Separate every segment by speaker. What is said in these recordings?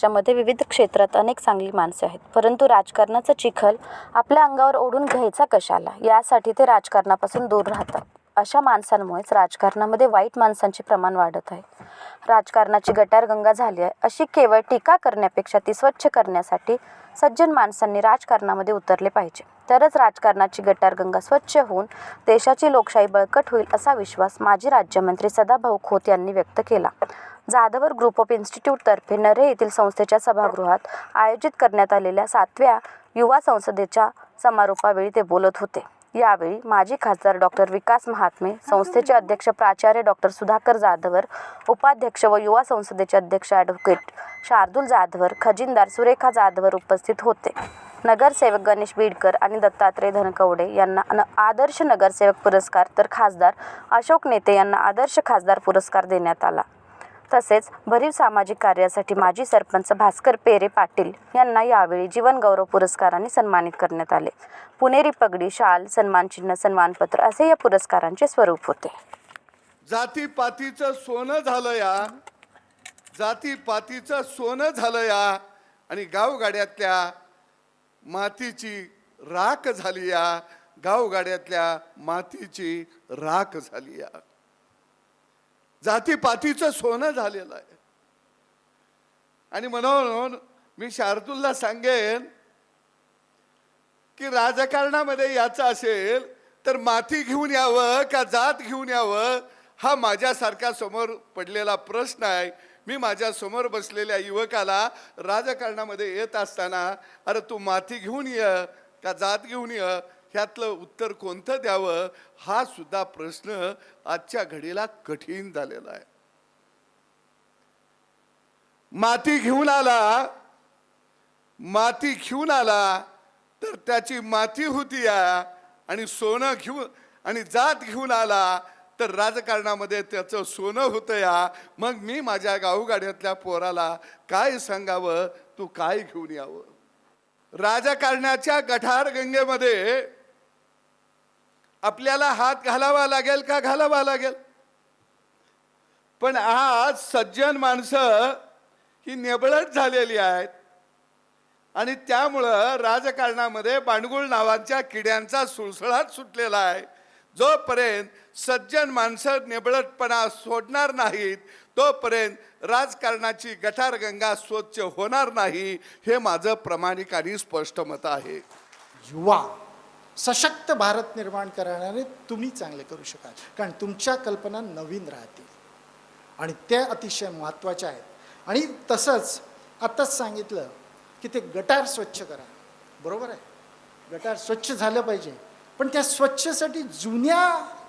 Speaker 1: ज्यामध्ये विविध क्षेत्रात अनेक चांगली माणसे आहेत परंतु राजकारणाचा चिखल आपल्या अंगावर ओढून घ्यायचा कशाला यासाठी ते राजकारणापासून दूर राहतात अशा माणसांमुळेच राजकारणामध्ये वाईट माणसांचे प्रमाण वाढत आहे राजकारणाची गटारगंगा झाली आहे अशी केवळ टीका करण्यापेक्षा ती स्वच्छ करण्यासाठी सज्जन माणसांनी राजकारणामध्ये उतरले पाहिजे तरच राजकारणाची गटारगंगा स्वच्छ होऊन देशाची लोकशाही बळकट होईल असा विश्वास माजी राज्यमंत्री सदाभाऊ खोत यांनी व्यक्त केला जाधवर ग्रुप ऑफ तर्फे नरे येथील संस्थेच्या सभागृहात आयोजित करण्यात आलेल्या सातव्या युवा संसदेच्या समारोपावेळी ते बोलत होते यावेळी माजी खासदार डॉक्टर विकास महात्मे संस्थेचे अध्यक्ष प्राचार्य डॉक्टर सुधाकर जाधवर उपाध्यक्ष व युवा संसदेचे अध्यक्ष ॲडव्होकेट शार्दूल जाधवर खजिनदार सुरेखा जाधवर उपस्थित होते नगरसेवक गणेश बीडकर आणि दत्तात्रय धनकवडे यांना आदर्श नगरसेवक पुरस्कार तर खासदार अशोक नेते यांना आदर्श खासदार पुरस्कार देण्यात आला तसेच भरीव सामाजिक कार्यासाठी माजी सरपंच भास्कर पेरे पाटील यांना यावेळी जीवनगौरव पुरस्काराने सन्मानित करण्यात आले पुणेरी पगडी शाल सन्मानचिन्ह सन्मानपत्र असे या पुरस्कारांचे स्वरूप होते
Speaker 2: जाती पातीचं सोनं झालं या जाती पातीचं सोनं झालं या आणि गावगाड्यातल्या मातीची राख झाली या गावगाड्यातल्या मातीची राख झाली या जातीपातीचं सोनं झालेलं आहे आणि म्हणून मी शार्दूलला सांगेन की राजकारणामध्ये याचं असेल तर माती घेऊन यावं का जात घेऊन यावं हा माझ्यासारख्या समोर पडलेला प्रश्न आहे मी माझ्या समोर बसलेल्या युवकाला राजकारणामध्ये येत असताना अरे तू माती घेऊन ये का जात घेऊन ये ह्यातलं उत्तर कोणतं द्यावं हा सुद्धा प्रश्न आजच्या घडीला कठीण झालेला आहे माती घेऊन आला माती घेऊन आला तर त्याची माती होती या आणि सोनं घेऊन आणि जात घेऊन आला तर राजकारणामध्ये त्याचं सोनं होतं या मग मी माझ्या गावगाड्यातल्या पोराला काय सांगावं तू काय घेऊन यावं राजकारणाच्या गठार गंगेमध्ये आपल्याला हात घालावा लागेल का घालावा लागेल पण आज सज्जन माणसं ही नेबळट झालेली आहेत आणि त्यामुळं राजकारणामध्ये बांडगुळ नावांच्या किड्यांचा सुळसळाट सुटलेला आहे जोपर्यंत सज्जन माणसं नेबळटपणा सोडणार नाहीत तोपर्यंत राजकारणाची गटारगंगा स्वच्छ होणार नाही हे माझं प्रामाणिक आणि स्पष्ट मत आहे
Speaker 3: युवा सशक्त भारत निर्माण करणारे तुम्ही चांगले करू शकाल कारण तुमच्या कल्पना नवीन राहतील आणि त्या अतिशय महत्त्वाच्या आहेत आणि तसंच आत्ताच सांगितलं की ते गटार स्वच्छ करा बरोबर आहे गटार स्वच्छ झालं पाहिजे पण त्या स्वच्छसाठी जुन्या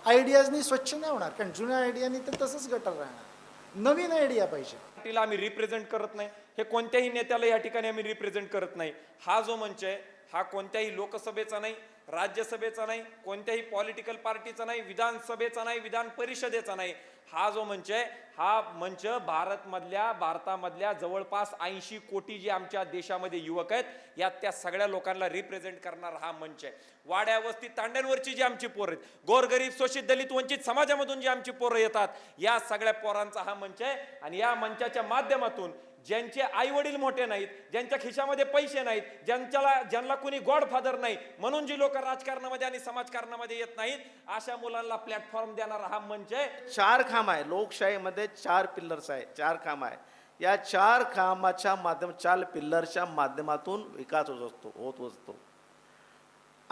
Speaker 3: आयडियाजनी स्वच्छ नाही होणार कारण जुन्या आयडियानी तर तसंच गटार राहणार नवीन आयडिया पाहिजे
Speaker 4: तिला आम्ही रिप्रेझेंट करत नाही हे कोणत्याही नेत्याला या ठिकाणी आम्ही रिप्रेझेंट करत नाही हा जो मंच आहे हा कोणत्याही लोकसभेचा नाही राज्यसभेचा नाही कोणत्याही पॉलिटिकल पार्टीचा नाही विधानसभेचा नाही विधान परिषदेचा नाही हा जो मंच आहे हा मंच भारतमधल्या भारतामधल्या जवळपास ऐंशी कोटी जे आमच्या देशामध्ये युवक आहेत यात त्या सगळ्या लोकांना रिप्रेझेंट करणारा हा मंच आहे वाड्या वस्ती तांड्यांवरची जी आमची पोरं आहेत गोरगरीब शोषित दलित वंचित समाजामधून जी आमची पोरं येतात या सगळ्या पोरांचा हा मंच आहे आणि या मंचाच्या माध्यमातून ज्यांचे आई वडील मोठे नाहीत ज्यांच्या खिशामध्ये पैसे नाहीत ज्यांच्याला ज्यांना कुणी गॉडफादर नाही म्हणून जी लोक राजकारणामध्ये आणि समाजकारणामध्ये येत नाहीत अशा मुलांना प्लॅटफॉर्म देणारा हा मंच आहे
Speaker 5: चार खांब आहे लोकशाहीमध्ये चार पिल्लर्स आहे चार खांब आहे या चार खांबाच्या माध्यम चार पिल्लरच्या माध्यमातून विकास होत असतो होत असतो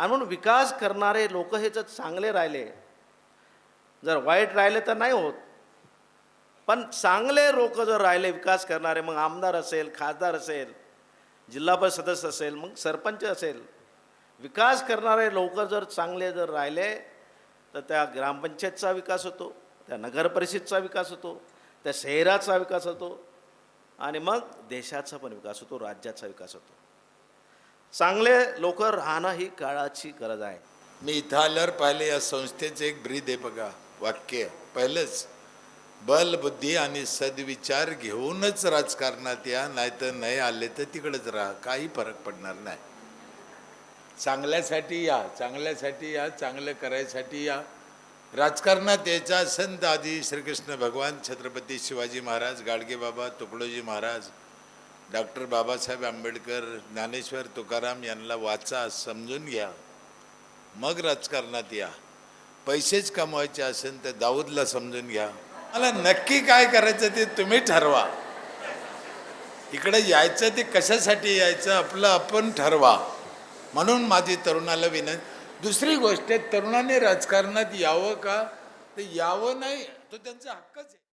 Speaker 5: आणून विकास करणारे लोक हे जर चांगले राहिले जर वाईट राहिले तर नाही होत पण चांगले लोक जर राहिले विकास करणारे मग आमदार असेल खासदार असेल जिल्हा परिषद सदस्य असेल मग सरपंच असेल विकास करणारे लोक जर चांगले जर राहिले तर त्या ग्रामपंचायतचा विकास होतो त्या नगरपरिषदचा विकास होतो त्या शहराचा विकास होतो आणि मग देशाचा पण विकास होतो राज्याचा विकास होतो चांगले लोक राहणं ही काळाची गरज आहे
Speaker 6: मी इथं आल्यावर पाहिले या संस्थेचे एक ब्रीद आहे बघा वाक्य पहिलंच बलबुद्धी आणि सद्विचार घेऊनच राजकारणात या नाहीतर नाही आले तर तिकडंच राहा काही फरक पडणार नाही चांगल्यासाठी या चांगल्यासाठी या चांगलं करायसाठी या राजकारणात यायचा संत आधी श्रीकृष्ण भगवान छत्रपती शिवाजी महाराज गाडगे बाबा तुकडोजी महाराज डॉक्टर बाबासाहेब आंबेडकर ज्ञानेश्वर तुकाराम यांना वाचा समजून घ्या मग राजकारणात या पैसेच कमवायचे असेल तर दाऊदला समजून घ्या मला नक्की काय करायचं ते तुम्ही ठरवा इकडे यायचं ते कशासाठी यायचं आपलं आपण ठरवा म्हणून माझी तरुणाला विनंती दुसरी गोष्ट तरुणाने राजकारणात यावं का ते यावं नाही तो त्यांचा हक्कच आहे